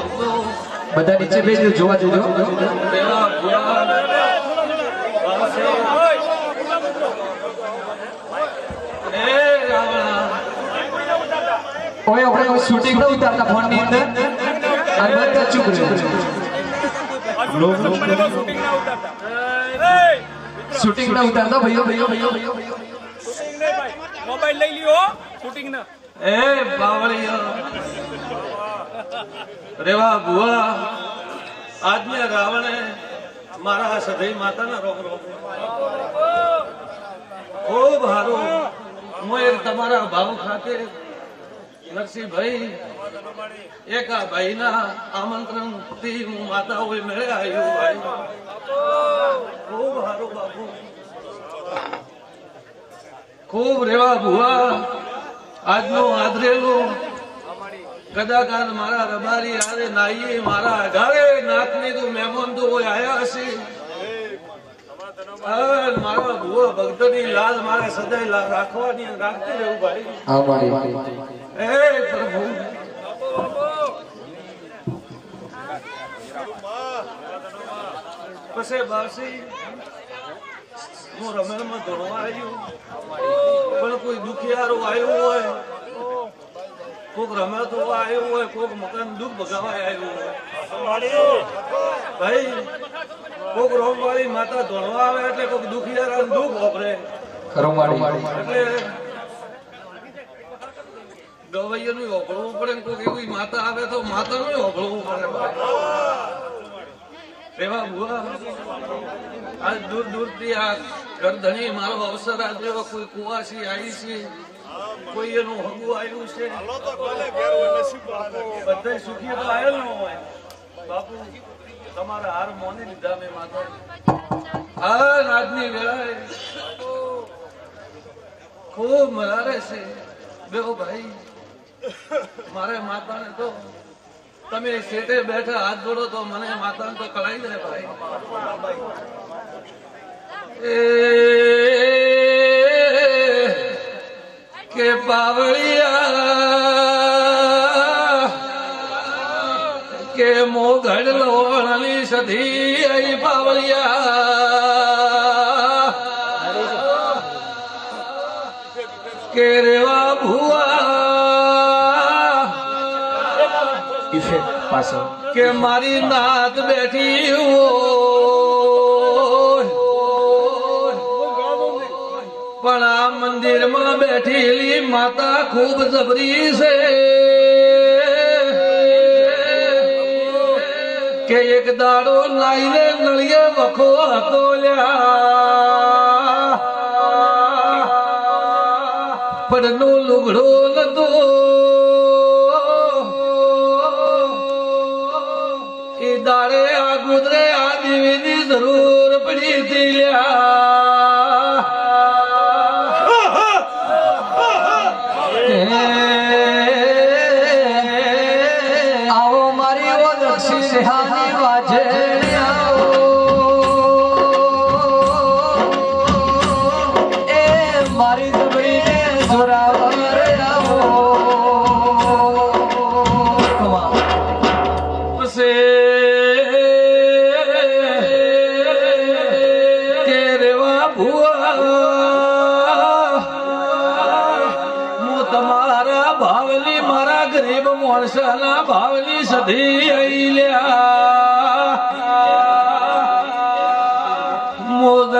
ભક્તો બધા નીચે બેસી જોવા જોજો દેવા ભુવા વાસે. હે રાવણા ઓય આપણે કોઈ શૂટિંગ ન ઉતારતા ફોનની અંદર. અને બધા ચૂપ રહે શૂટિંગ ના ઉતારતા ભાઈઓ ભાઈઓ ભાઈઓ ભાઈઓ ભાઈઓ. મોબાઈલ લઈ લ્યો શૂટિંગ ના. એ બાવળિયા રેવા ભુવા આજને રાવણે મારા સધઈ માતાના રોગ રોગ ખૂબ હારું હું તમારા ભાવ ખાતે નરસિંહભાઈ, એક આ ભાઈના આમંત્રણથી હું માતા હોય મેળે આવ્યું, ભાઈ. ખૂબ હારું બાપુ. ખૂબ રેવા ભુવા આજનો આદરેલો આજ મારા રબારી આરે નાઈએ મારા અઢારે નાથની તું મહેમાન તો કોઈ આયા હશે? મારા ભુવા ભક્તની લાલ મારે સદાય લાલ રાખવાની રાખતી રહેવું ભાઈ. હે પ્રભુ. પછી બાસી હું રમેલમાં ધોવા આવ્યું પણ કોઈ દુખિયારો આવ્યો હોય કોક રમે તો આવ્યો હોય કોક મકાન દુઃખ ભગાવા આવ્યો હોય. ભાઈ કોક રોમવાળી માતા ધોળવા આવે એટલે કોક દુખિયારા દુઃખ વાપરે એટલે મારી નું ઓગળવું પડે ને કોઈક એવી માતા આવે તો માતાનું ઓગળવું પડે. એવા ભુવા આજ દૂરથી આ ગરધણી મારો અવસર આજે કોઈ કુવાસી આવી છે. કોઈ એનું હગું આવ્યું છે બધા સુખી આવેલ ન હોય. બાપુ તમારા હાર મોની લીધા મેં માતા હા આજની વેળાએ. ખૂબ મરારે છે. બેહો ભાઈ. મારે માતાને તો તમે શેઠે બેઠા હાથ જોડો તો મને માતાને તો કળાઈ દે ભાઈ. એ કે પાવળિયા કે મોઘડ લોણની સધી આઈ પાવળિયા. કે રેવા ભુવા પાછળ. કે મારી નાત બેઠી હોય બેઠેલી માતા ખૂબ જબરી છે. કે એક દાડો નાઈને નળિયે વખો હતો પણ નો લુગડો નતો. એ દાડે આ ગુદરે આ દેવીની જરૂર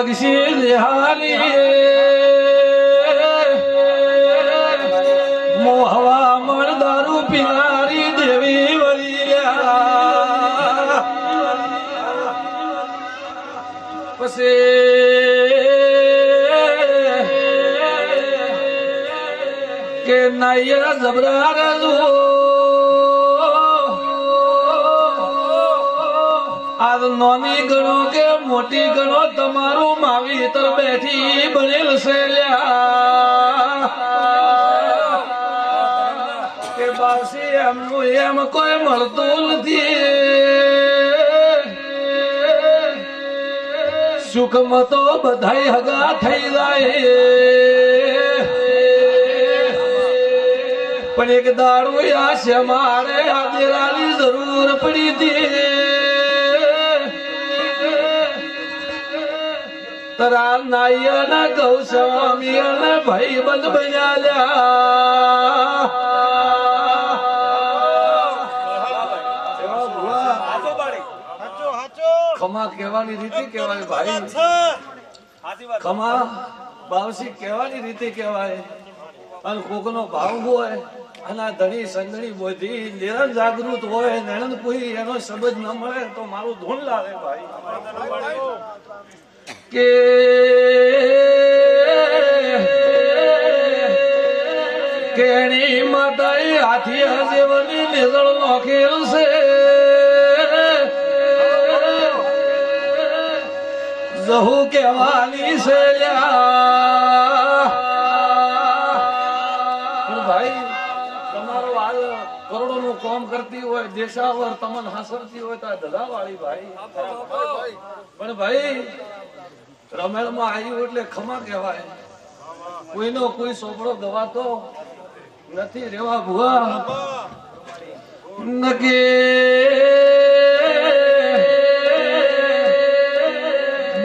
મો દક્ષિણ દેહાની મો હવા મળ દારૂ પીનારી દેવી વળિયા પછી કે નાયરા જબરા રજો. નોની ગણો કે મોટી ગણો, તમારું માવીતર બેઠી બનેલ છે. કે બાસી એમનું એમ કોઈ મળતું નથી. સુખમાં તો બધાય હગા થઈ જાય. પણ એક દારૂ આ મારે, આ દેરાની જરૂર પડી હતી. તરા નાયણ અને ભાઈ બંધ બન્યા ખમા કહેવાની રીતિ કહેવાય ભાઈ. ખમા બાવસી કહેવાની રીતે કહેવાય. અને કોકનો ભાવ હોય, અને આ ધણી સંધણી બોધી, નિરણ જાગૃત હોય, નણંદ કોઈ એનો શબ્દ ન મળે તો મારું ધૂન લાવે ભાઈ. કે કેણી માતાએ હાથી હજેવની નિઝળ નોખેલ છે. જહુ કહેવાની છે ભાઈ, તમારો હાલ કરોડો કામ કરતી હોય, દેશાવર તમને હાસરતી હોય તો આ ધધાવાળી ભાઈ. પણ ભાઈ કહેવાય. કોઈનો કોઈ સોપડો ગવાતો નથી રેવા ભુવા. નકે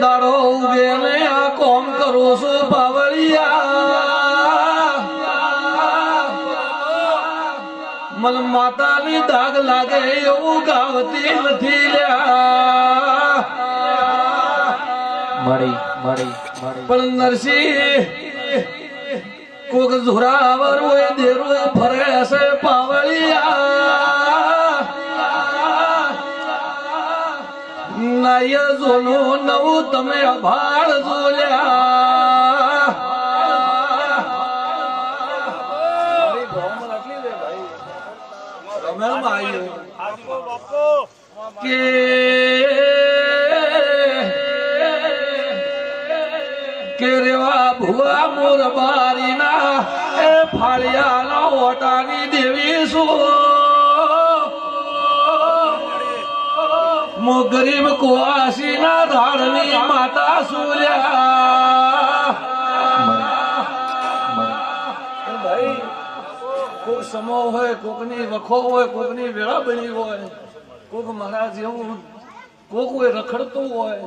દાડો ઉગે આ કોમ કરું છું પાવળિયા મન માતાની દાગ લાગે એવું ગાવતી નથી લ્યા. મળી મળી મળી પણ નરસિંહ કોક ઝુરાવર હોય દેરો ફરે હશે પાવળિયા. નાય જોલો નવું તમે અભાળ જોલ્યા. આવ્યું. કે કે ભુવા મોર બારીના એ ફાળિયાના ઓટાની દેવી શું? મો ગરીબ કુવાસીના ધાડની માતા સૂર્યા. સમો હોય, કોકની વખો હોય, કોકની વેળા બની હોય, કોક મારા જેવું કોક હોય રખડતું હોય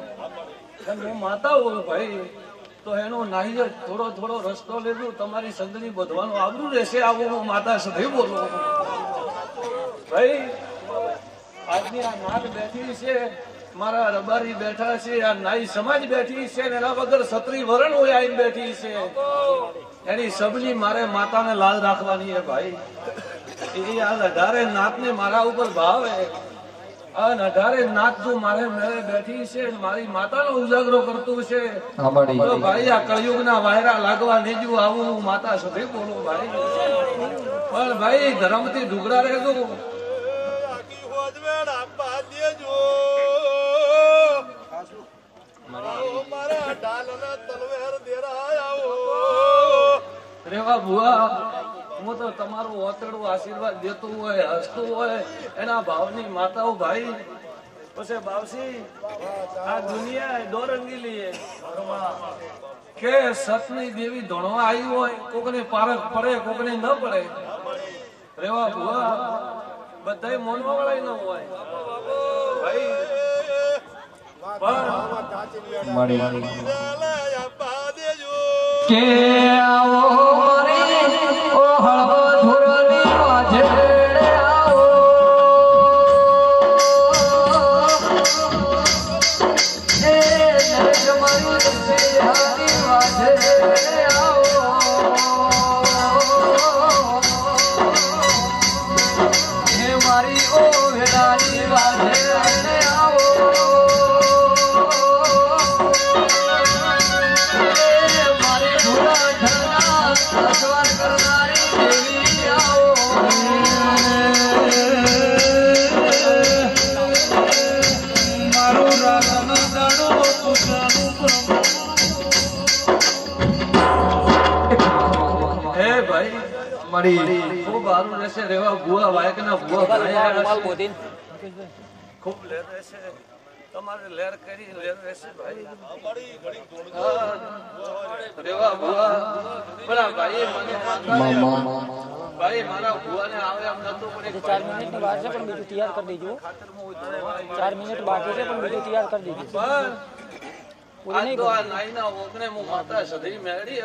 હું માતા હોય ભાઈ. તો એનો નાહી જ થોડો થોડો રસ્તો લેજો, તમારી સંદની બધવાનું આવરું રહેશે, આવું હું માતા સધી બોલું. ભાઈ, આજની આ નાગ બેઠી છે, મારા રબારી બેઠા છે, આ નાઈ સમાજ બેઠી છે ને એના વગર સત્રી વરણ હોય આઈ બેઠી છે. એની સબની મારે માતાને લાલ રાખવાની છે ભાઈ. એ આ અઢારે નાતને મારા ઉપર ભાવે. અને અઢારે નાત મારે મેળે બેઠી છે મારી માતાનો ઉજાગરો કરતું છે. ભાઈ આ કળિયુગના વાયરા લાગવા નીજુ આવું હું માતા સુધી બોલું ભાઈ. પણ ભાઈ ધર્મથી ઢુકડા રહેજો. રેવા ભુવા. હું તો તમારું ઓતડું આશીર્વાદ દેતું હોય હસતું હોય એના ભાવની માતાઓ ભાઈ. પછી બાવસી આ દુનિયા દોરંગી લઈએ કે સતની દેવી ધોણવા આવી હોય કોકને પારખ પડે કોકને ન પડે. રેવા ભુવા બધા મોનવા વાળા ન હોય. ભાઈ. પણ કે મળી ખૂબ સારું રહેશે રેવા ભુવા વાયકના ભુવા ભાઈ ખૂબ લેર રહેશે. તમારે લેર કરી લેર રહેશે ભાઈ. રેવા ભુવા. પણ આ મારા ભુવાને આવે એમ નતું પણ ચાર મિનિટ વાર છે પણ બીજું તૈયાર કરી દેજો. ચાર મિનિટ બાકી છે પણ બીજું તૈયાર કરી દેજો. તો આ નાઈના ઓગણે હું માતા સધી મેળી